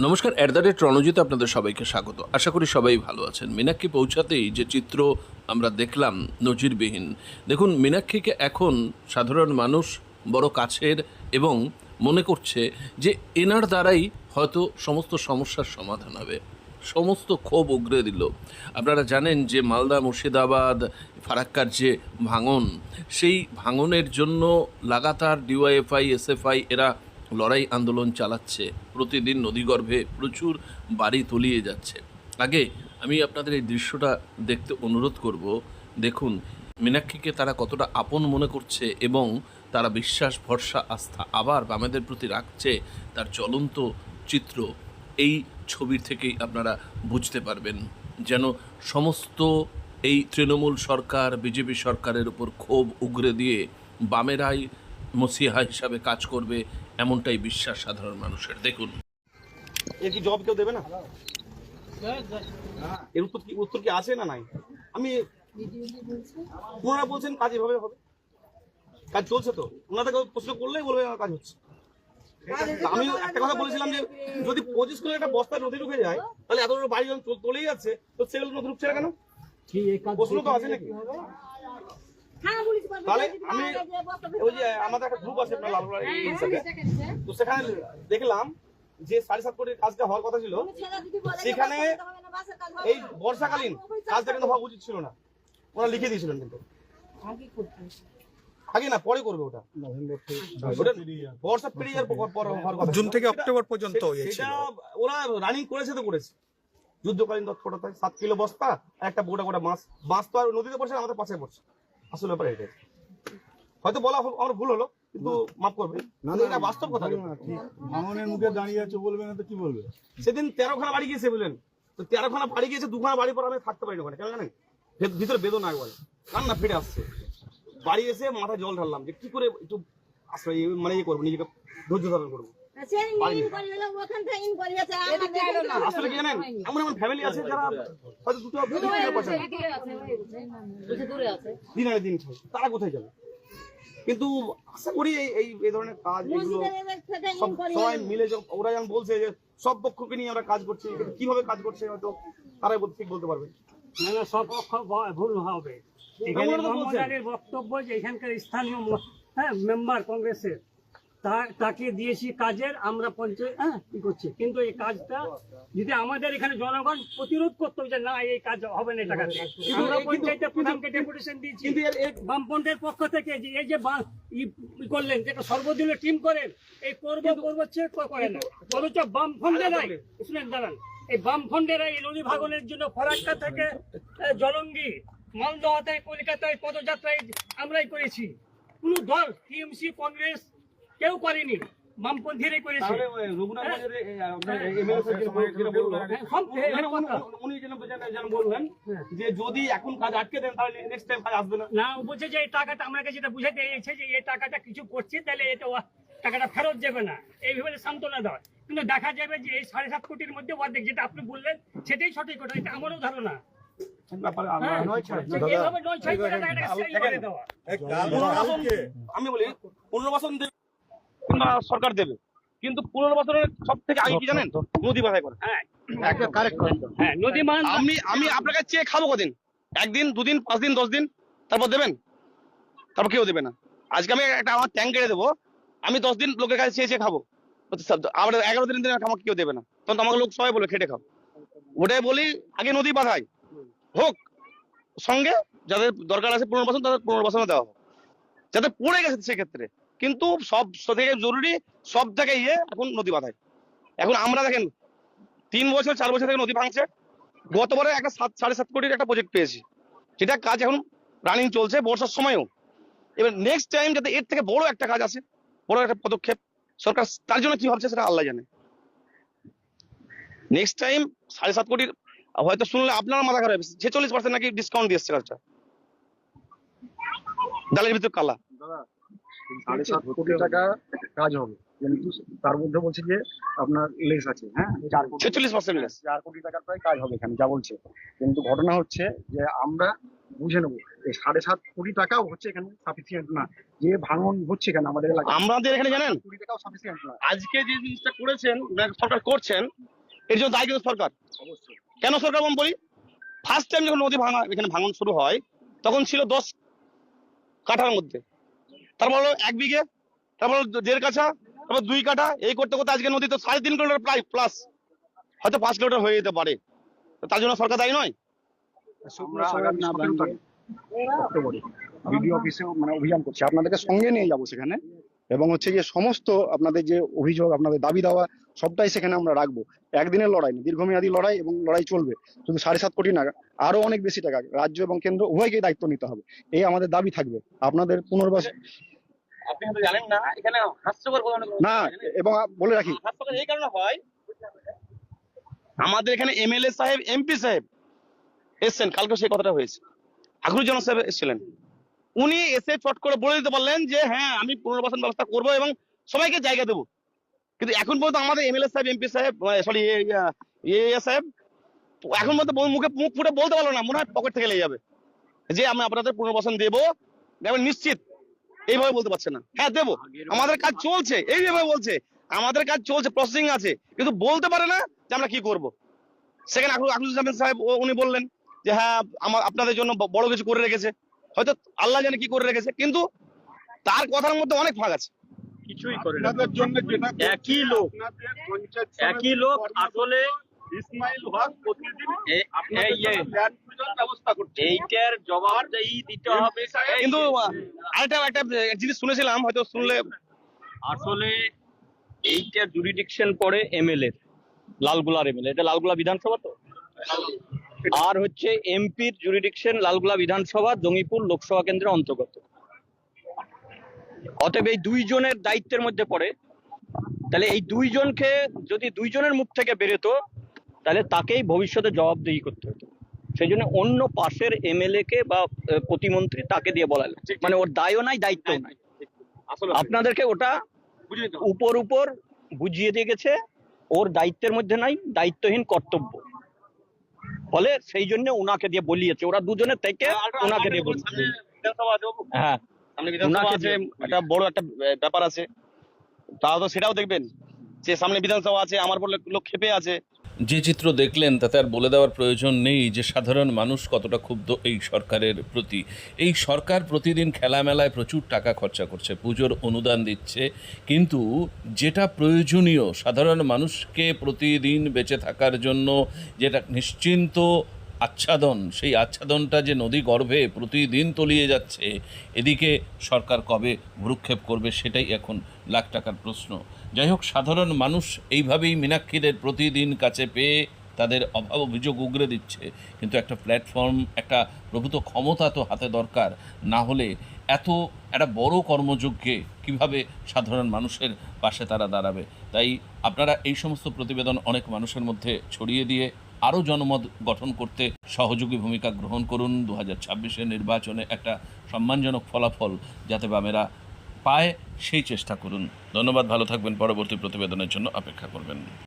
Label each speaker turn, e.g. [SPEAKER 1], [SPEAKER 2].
[SPEAKER 1] নমস্কার at the rate Ranjit আপনাদের সবাইকে স্বাগত। আশা করি সবাই ভালো আছেন। মীনাক্ষী পৌঁছাতেই যে চিত্র আমরা দেখলাম নজিরবিহীন। দেখুন, মীনাক্ষীকে এখন সাধারণ মানুষ, বড় কাছের এবং মনে করছে যে এনার দ্বারাই হয়তো সমস্ত সমস্যার সমাধান হবে। সমস্ত ক্ষোভ উগরে দিল। আপনারা জানেন যে মালদা, মুর্শিদাবাদ, ফারাক্কার যে ভাঙন, সেই ভাঙনের জন্য লাগাতার ডিওয়াইএফআই এসএফআই এরা লড়াই আন্দোলন চালাচ্ছে। প্রতিদিন নদীগর্ভে প্রচুর বাড়ি তলিয়ে যাচ্ছে। আগে আমি আপনাদের এই দৃশ্যটা দেখতে অনুরোধ করব। দেখুন, মীনাক্ষীকে তারা কতটা আপন মনে করছে এবং তারা বিশ্বাস, ভরসা, আস্থা আবার বামেদের প্রতি রাখছে তার চলন্ত চিত্র। এই ছবির থেকেই আপনারা বুঝতে পারবেন যেন সমস্ত এই তৃণমূল সরকার, বিজেপি সরকারের উপর ক্ষোভ উগরে দিয়ে বামেরাই মসিহা হিসাবে কাজ করবে এমনটাই বিশ্বাস সাধারণ মানুষের। দেখুন।
[SPEAKER 2] এর কি জব কেউ দেবে না? এর উত্তর কি উত্তর কি আছে না নাই? আমি ওনারা বলছেন কাজ এভাবে হবে। কাজ চলছে তো। ওনাদেরকে প্রশ্ন করলেই বলবে আমার কাজ হচ্ছে। আমি একটা কথা বলেছিলাম যে যদি পঁচিশ কিলো একটা বস্তায় নদী ঢুকে যায় তাহলে এত বড় বাড়ি যখন চলেই যাচ্ছে তো সেগুলো নদী ঢুকছে না কেন? প্রশ্ন তো আছে নাকি? তাহলে আমি ওই যে আমাদের একটা গ্রুপ আছে আপনার লালগোলার এই ইনসাকে তো সেখানে দেখলাম যে সাড়ে সাত কোটির কাজটা হওয়ার কথা ছিল। সেখানে এই বর্ষাকালীন কাজটা কিন্তু হওয়া উচিত ছিল না। ওরা লিখে দিয়েছিলেন কিন্তু। আগে না পরে করবে ওটা। বর্ষা পেরিয়ে যাওয়ার পর- পর হওয়ার কথা
[SPEAKER 3] জুন থেকে অক্টোবর পর্যন্ত ইয়ে
[SPEAKER 2] ওরা রানিং করেছে তো করেছে। যুদ্ধকালীন তৎপরতায় সাত কিলো বস্তা একটা গোটা গোটা মাছ। মাছ তো আর নদীতে পড়ছে না, আমাদের পাশে পড়ছে। আসলে ব্যাপার এটাই। হয়তো বলা আমার ভুল হলো কিন্তু মাফ করবে
[SPEAKER 4] না
[SPEAKER 2] এটা বাস্তব কথা
[SPEAKER 4] ভাঙনের মুখে দাঁড়িয়ে আছে বলবে না তো কি বলবে?
[SPEAKER 2] সেদিন তেরোখানা বাড়ি গিয়েছে বুঝলেন? তো তেরোখানা বাড়ি গিয়েছে দুখানা বাড়ি পর আমি থাকতে পারিনি ওখানে কেন জানেন? ভিতরে বেদনা একবার। কান্না ফিরে আসছে। বাড়ি এসে মাথায় জল ঢাললাম যে কি করে একটু আশ্রয় মানে ইয়ে করব নিজেকে ধৈর্য ধারণ করব। দিন দিন তারা কোথায় যাবে? কিন্তু আশা করি এই ধরনের কাজ এগুলো সবাই মিলে ওরা যেমন বলছে যে সব পক্ষকে নিয়ে আমরা কাজ করছি কীভাবে কাজ করছে হয়তো তারাই ঠিক বলতে পারবে
[SPEAKER 5] না। না সব পক্ষ ভুল হবে। এখানে বক্তব্য যে এখানকার স্থানীয় হ্যাঁ মেম্বার কংগ্রেসের। তাকে দিয়েছি কাজের আমরা পঞ্চায়েত হ্যাঁ কি করছি? কিন্তু এই কাজটা যদি আমাদের এখানে জনগণ প্রতিরোধ করতো যে না এই কাজ হবে না টাকাতে। পঞ্চায়েতের প্রধানকে ডেপুটেশন দিয়েছি।
[SPEAKER 2] কিন্তু এর- এর
[SPEAKER 5] বামপন্থের পক্ষ থেকে যে এই যে করলেন যে একটা সর্বদলীয় টিম করেন এই করব করব চেয়ে করে না। অথচ বাম ফন্ডেরাই শুনেন দাঁড়ান। এই বাম ফন্ডেরা এই নদী ভাগনের জন্য ফরাক্কা থেকে জলঙ্গি মালদহাতে কলকাতায় পদযাত্রায় আমরাই করেছি। কোন দল টিএমসি কংগ্রেস কেউ করেনি। বামপন্থীরাই করেছে। হ্যাঁ, সব এখানে
[SPEAKER 2] উনি-
[SPEAKER 5] কথা।
[SPEAKER 2] উনি- উনি যেন যেন- যেন বললেন যে যদি এখন কাজ আটকে দেন তাহলে নেক্সট টাইম কাজ আসবে না।
[SPEAKER 5] না বলছে যে এই টাকাটা আমাকে যেটা বুঝাতে এসেছে যে এই টাকাটা কিছু করছে তাহলে এটা টাকাটা ফেরত যাবে না। এইভাবে সান্ত্বনা দেওয়া। কিন্তু দেখা যাবে যে এই সাড়ে সাত কোটির মধ্যে অর্ধেক যেটা আপনি বললেন সেটাই সঠিক কথা এটা আমারও ধারণা। হ্যাঁ, দেওয়া।
[SPEAKER 2] আমি বলি পুনর্বাসন না সরকার দেবে। কিন্তু পুনর্বাসনের সব থেকে আগে কি জানেন নদী বাধাই করে।
[SPEAKER 5] হ্যাঁ। হ্যাঁ নদী মান
[SPEAKER 2] আমি আমি আপনাকে চেয়ে খাব কদিন? একদিন দুদিন পাঁচ দিন দশ দিন তারপর দেবেন? তারপর কেউ দেবে না। আজকে আমি একটা আমার ট্যাঙ্ক কেটে দেবো। আমি দশ দিন লোকের কাছে চেয়ে চেয়ে খাব। আবার এগারো দিন দিন আমাকে কেউ দেবে না। তখন তো আমাকে লোক সবাই বলে খেটে খাও। ওটাই বলি আগে নদী বাধাই। হোক সঙ্গে যাদের দরকার আছে পুনর্বাসন তাদের পুনর্বাসনে দেওয়া হোক। যাদের পড়ে গেছে সেক্ষেত্রে। কিন্তু সব থেকে জরুরি, সব থেকে ইয়ে এখন নদী বাঁধায়। এখন আমরা দেখেন, তিন বছর, চার বছর থেকে নদী ভাঙছে। গতবারে একটা সাত, সাড়ে সাত কোটির একটা প্রজেক্ট পেয়েছি। যেটা কাজ এখন রানিং চলছে বর্ষার সময়ও। এবার নেক্সট টাইম যাতে এর থেকে বড় একটা কাজ আছে বড় একটা পদক্ষেপ, সরকার তার জন্য কি ভাবছে সেটা আল্লাহ জানে। নেক্সট টাইম সাড়ে সাত কোটির, হয়তো শুনলে আপনার মাথা খারাপ ছেচল্লিশ পার্সেন্ট নাকি ডিসকাউন্ট দিয়েছে কাজটা। ডালের ভিতর কালা।
[SPEAKER 6] সাড়ে সাত কোটি টাকা কাজ হবে। কিন্তু তার মধ্যে বলছে যে আপনার লেস আছে হ্যাঁ? চার কোটি
[SPEAKER 2] ছেচল্লিশ পার্সেন্ট
[SPEAKER 6] চার কোটি টাকার প্রায় কাজ হবে এখানে যা বলছে। কিন্তু ঘটনা হচ্ছে যে আমরা বুঝে নেব এই সাড়ে সাত কোটি টাকাও হচ্ছে এখানে সাফিসিয়েন্ট না। যে ভাঙন হচ্ছে এখানে আমাদের এলাকায়?
[SPEAKER 2] আমাদের এখানে জানেন
[SPEAKER 6] কোটি টাকাও সাফিসিয়েন্ট না।
[SPEAKER 2] আজকে যে জিনিসটা করেছেন সরকার করছেন এর জন্য দায়ী কিন্তু সরকার।
[SPEAKER 6] অবশ্যই।
[SPEAKER 2] কেন সরকার বলি? ফার্স্ট টাইম যখন নদী ভাঙা এখানে ভাঙন শুরু হয় তখন ছিল দশ কাঠার মধ্যে। তারপর হলো এক বিঘে তারপর হলো দেড় কাঠা তারপর দুই কাঠা এই করতে করতে আজকে নদী তো সাড়ে তিন কিলোমিটার প্রায় প্লাস হয়তো পাঁচ কিলোমিটার হয়ে যেতে পারে। তার জন্য সরকার দায়ী নয়?
[SPEAKER 6] বিডিও অফিসে মানে অভিযান করছি। আপনাদেরকে সঙ্গে নিয়ে যাব সেখানে। এবং হচ্ছে যে সমস্ত আপনাদের যে অভিযোগ আপনাদের দাবি দেওয়া সবটাই সেখানে আমরা রাখব। একদিনের লড়াই না দীর্ঘমেয়াদী লড়াই এবং লড়াই চলবে। শুধু সাড়ে সাত কোটি টাকা আরও অনেক বেশি টাকা রাজ্য এবং কেন্দ্র উভয়কেই দায়িত্ব নিতে হবে। এই আমাদের দাবি থাকবে। আপনাদের পুনর্বাস
[SPEAKER 2] আপনি জানেন না এখানে
[SPEAKER 6] এবং বলে রাখি।
[SPEAKER 2] হাসপাতাল এই কারণে হয় আমাদের এখানে এমএলএ সাহেব এমপি সাহেব এসছেন কালকে সেই কথাটা হয়েছে। সাহেব এসেছিলেন। উনি এসে চট করে বলে দিতে পারলেন যে হ্যাঁ আমি পুনর্বাসন ব্যবস্থা করব এবং সবাইকে জায়গা দেবো। কিন্তু এখন পর্যন্ত আমাদের এমএলএ সাহেব এমপি সাহেব সরি সাহেব, এখন পর্যন্ত মুখে মুখ ফুটে বলতে পারল না, মনে হয় পকেট থেকে লেগে যাবে। যে আমি আপনাদের পুনর্বাসন দেবো নিশ্চিত এইভাবে বলতে পারছে না। হ্যাঁ দেবো। আমাদের কাজ চলছে, এই এইভাবে বলছে, আমাদের কাজ চলছে প্রসেসিং আছে, কিন্তু বলতে পারে না যে আমরা কি করব। সেখানে আকরুজ্জামান সাহেব উনি বললেন যে হ্যাঁ আমার আপনাদের জন্য বড় কিছু করে রেখেছে। হয়তো আল্লাহ জানে কি করে রেখেছে, কিন্তু তার কথার মধ্যে অনেক ফাঁক আছে।
[SPEAKER 3] কিছুই করে না। একই লোক একই লোক আসলে
[SPEAKER 4] ইসমাইল হক প্রতিদিন
[SPEAKER 3] এ- এই যে
[SPEAKER 4] ল্যান্ড পূজার ব্যবস্থা করছে।
[SPEAKER 3] এইটার জবাবদেহি দিতে হবে।
[SPEAKER 2] কিন্তু আরেকটা একটা জিনিস শুনেছিলাম হয়তো শুনলে
[SPEAKER 3] আসলে এইটা জুরিডিকশন পড়ে এমএলএ লালগুলার এমএলএ এটা লালগুলা বিধানসভা তো? আর হচ্ছে এমপির জুরিডিকশন লালগুলা বিধানসভা জঙ্গিপুর লোকসভা কেন্দ্রের অন্তর্গত। অতএব এই দুইজনের দায়িত্বের মধ্যে পড়ে। তাহলে এই দুইজনকে যদি দুইজনের মুখ থেকে বেরোতো তাহলে তাকেই ভবিষ্যতে জবাবদিহি করতে হতো। সেই জন্য অন্য পাশের এমএলএ কে বা প্রতিমন্ত্রী তাকে দিয়ে বলালো মানে ওর দায়ও নাই দায়িত্বও নাই। আপনাদেরকে ওটা। উপর উপর বুঝিয়ে দিয়ে গেছে ওর দায়িত্বের মধ্যে নাই দায়িত্বহীন কর্তব্য। ফলে সেই জন্য ওনাকে দিয়ে বলিয়েছে। ওরা দুজনে থেকে ওনাকে দিয়ে বলিয়েছে।
[SPEAKER 2] বাবু।
[SPEAKER 3] হ্যাঁ। ওনাকে
[SPEAKER 2] একটা বড় একটা ব্যাপার আছে তাও তো সেটাও দেখবেন যে সামনে বিধানসভা আছে আমার বলে লোক খেপে আছে।
[SPEAKER 1] যে চিত্র দেখলেন তাতে আর বলে দেওয়ার প্রয়োজন নেই যে সাধারণ মানুষ কতটা ক্ষুব্ধ এই সরকারের প্রতি। এই সরকার প্রতিদিন খেলামেলায় প্রচুর টাকা খরচা করছে পুজোর অনুদান দিচ্ছে কিন্তু যেটা প্রয়োজনীয় সাধারণ মানুষকে প্রতিদিন বেঁচে থাকার জন্য যেটা নিশ্চিন্ত আচ্ছাদন, সেই আচ্ছাদনটা যে নদী গর্ভে প্রতিদিন তলিয়ে যাচ্ছে, এদিকে সরকার কবে ভ্রুক্ষেপ করবে সেটাই এখন লাখ টাকার প্রশ্ন। যাই হোক, সাধারণ মানুষ এইভাবেই মীনাক্ষীদের প্রতিদিন কাছে পেয়ে তাদের অভাব অভিযোগ উগরে দিচ্ছে। কিন্তু একটা প্ল্যাটফর্ম, একটা প্রভূত ক্ষমতা তো হাতে দরকার। না হলে এত, একটা বড় কর্মযজ্ঞে কীভাবে সাধারণ মানুষের পাশে তারা দাঁড়াবে? তাই আপনারা এই সমস্ত প্রতিবেদন অনেক মানুষের মধ্যে ছড়িয়ে দিয়ে আরও জনমত গঠন করতে সহযোগী ভূমিকা গ্রহণ করুন। দু হাজার ছাব্বিশের নির্বাচনে একটা সম্মানজনক ফলাফল যাতে বামেরা পায়, সেই চেষ্টা করুন। ধন্যবাদ, ভালো থাকবেন। পরবর্তী প্রতিবেদনের জন্য অপেক্ষা করবেন।